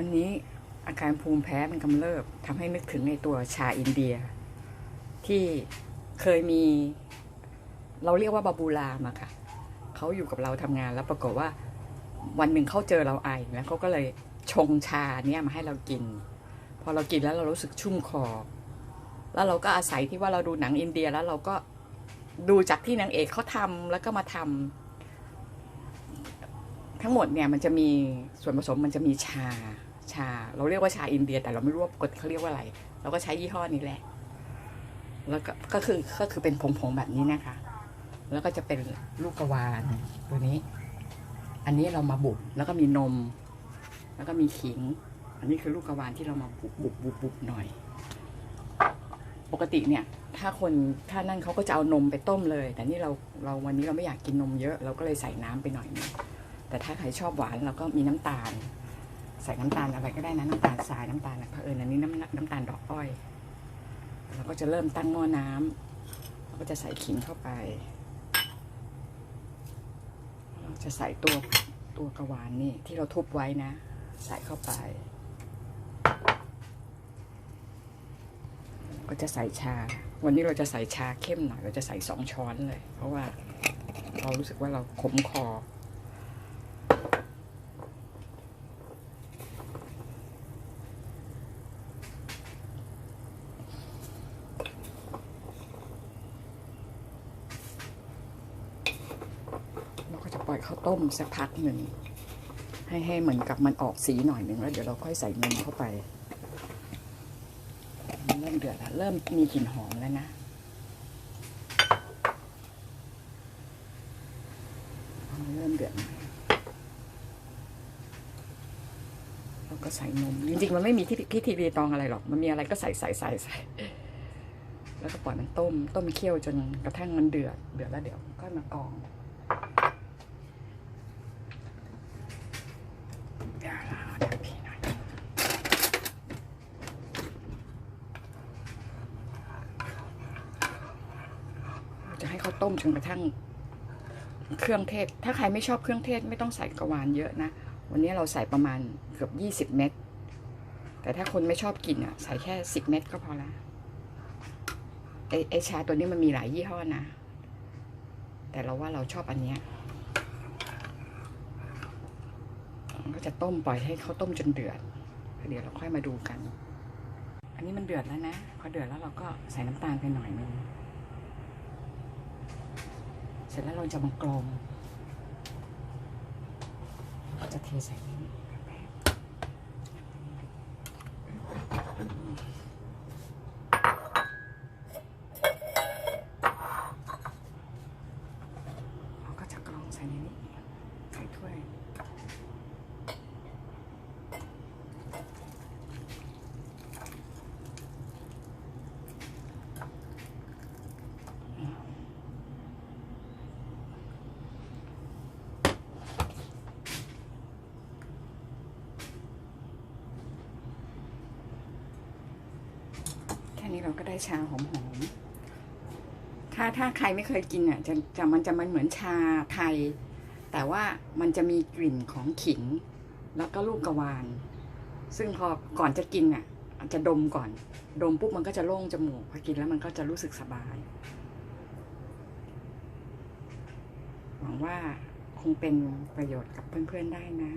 วันนี้อาการภูมิแพ้มันกำเริบทำให้นึกถึงในตัวชาอินเดีย ที่เคยมี เราเรียกว่าบาบูลามอะค่ะเขาอยู่กับเราทำงานแล้วปรากฏว่าวันหนึ่งเขาเจอเราไอแล้วเขาก็เลยชงชาเนี่ยมาให้เรากิน พอเรากินแล้วเรารู้สึกชุ่มคอ แล้วเราก็อาศัยที่ว่าเราดูหนังอินเดียแล้วเราก็ดูจากที่นางเอกเขาทำแล้วก็มาทำทั้งหมดเนี่ยมันจะมีส่วนผสมมันจะมีชา ชา เราเรียกว่าชาอินเดีย แต่เราไม่รู้ว่าปกติเขาเรียกว่าอะไร เราก็ใช้ยี่ห้อนี้แหละ แล้วก็ก็คือก็คือเป็นผงๆแบบนี้นะคะ แล้วก็จะเป็นลูกกวานตัวนี้ อันนี้เรามาบุบแล้วก็มีนม แล้วก็มีขิง อันนี้คือลูกกวานที่เรามาบุบบุบบุบบุบหน่อย ปกติเนี่ย ถ้าคนถ้านั่นเขาก็จะเอานมไปต้มเลย แต่นี่เราเราวันนี้เราไม่อยากกินนมเยอะ เราก็เลยใส่น้ำไปหน่อยนึงแต่ถ้าใครชอบหวานเราก็มีน้ำตาล ใส่น้ำตาลอะไรก็ได้นะน้ำตาลทรายน้ำตาลนะเผอิญอันนี้น้ำน้ำตาลดอกอ้อยเราก็จะเริ่มตั้งหม้อน้ำเราก็จะใส่ขิงเข้าไปเราจะใส่ตัวตัวกระวานนี่ที่เราทุบไว้นะ ใส่เข้าไป ก็จะใส่ชา วันนี้เราจะใส่ชาเข้มหน่อยเราจะใส่สองช้อนเลย เพราะว่าเรารู้สึกว่าเราขมคอ เราก็จะ ปล่อยข้าวต้มสักพักหนึ่ง ให้ให้เหมือนกับมันออกสีหน่อยหนึ่งแล้วเดี๋ยวเราค่อยใส่นมเข้าไป เริ่มเดือดแล้วเริ่มมีกลิ่นหอมแล้วนะเริ่มเดือดเราก็ใส่นมจริงๆมันไม่มีที่พิธีรีตองอะไรหรอก มันมีอะไรก็ใส่ใส่ใส่ใส่แล้วก็ปล่อยมันต้ม ต้มเคี่ยวจนกระทั่งมันเดือด เดือดแล้วเดี๋ยวก็มากรองเดี๋ยวเราเดี๋ยวพี่หน่อย เราจะ ให้เขาต้มจนกระทั่งเครื่องเทศ ถ้าใครไม่ชอบเครื่องเทศไม่ต้องใส่กระวานเยอะนะ วันนี้เราใส่ประมาณเกือบยี่สิบเม็ด แต่ถ้าคนไม่ชอบกินอะใส่แค่สิบเม็ดก็พอละไอไอชาตัวนี้มันมีหลายยี่ห้อนะ แต่เราว่าเราชอบอันเนี้ยก็จะต้มปล่อยให้เขาต้มจนเดือด เดี๋ยวเราค่อยมาดูกัน อันนี้มันเดือดแล้วนะ พอเดือดแล้วเราก็ใส่น้ำตาลไปหน่อยนึง ร็จแล้วเราจะมากรองก็จะเทใส่นี้ก็จะกรองใส่ในนี้ใส่ถ้วย นี้เราก็ได้ชาหอมๆ ถ้าถ้าใครไม่เคยกินอะจะจะมันจะมันเหมือนชาไทย แต่ว่ามันจะมีกลิ่นของขิง แล้วก็ลูกกระวาน ซึ่งพอก่อนจะกินอะอาจจะดมก่อน ดมปุ๊บมันก็จะโล่งจมูกพอกินแล้วมันก็จะรู้สึกสบาย หวังว่าคงเป็นประโยชน์กับเพื่อนๆได้นะ